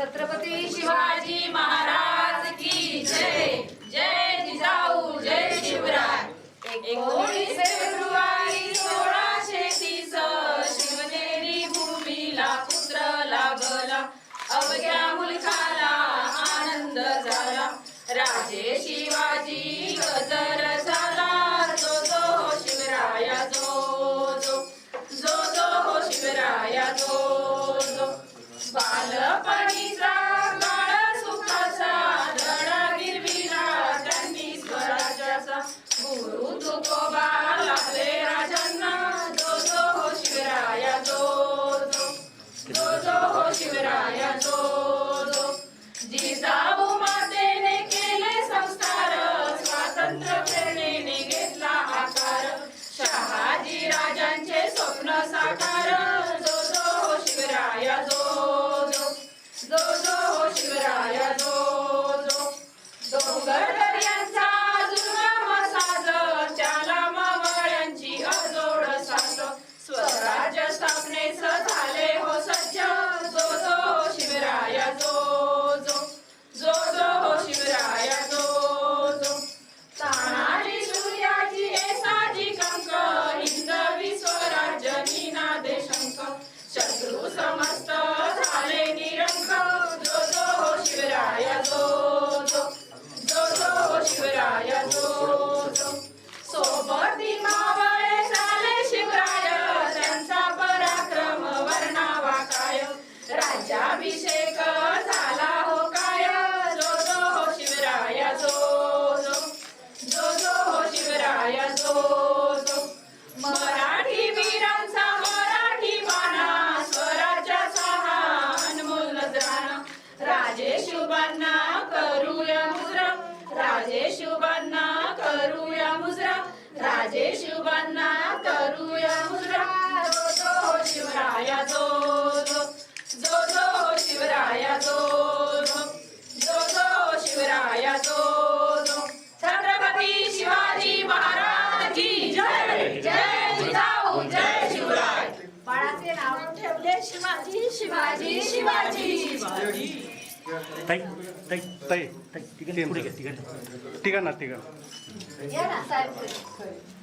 छत्रपती शिवाजी महाराज की जय. जय जिजाऊ जय शिवराय. एकोणीस फेब्रुवारी सोळाशे तीस शिवनेरी भूमीला पुत्र लाभला अवघ्या Saka. राजे शुभांना करूया मुजरा जो जो शिवराया जो जो. जो जो शिवराया जो जो. जो जो शिवराया जो जो. छत्रपती शिवाजी महाराज की जय. जय जिजाऊ जय शिवराय. बाळाचे नाव ठेवले शिवाजी शिवाजी शिवाजी. ताई ताई ताई ताई तिकडे पुढे घ्या तिकडे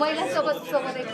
महिला सोबत सोबत एक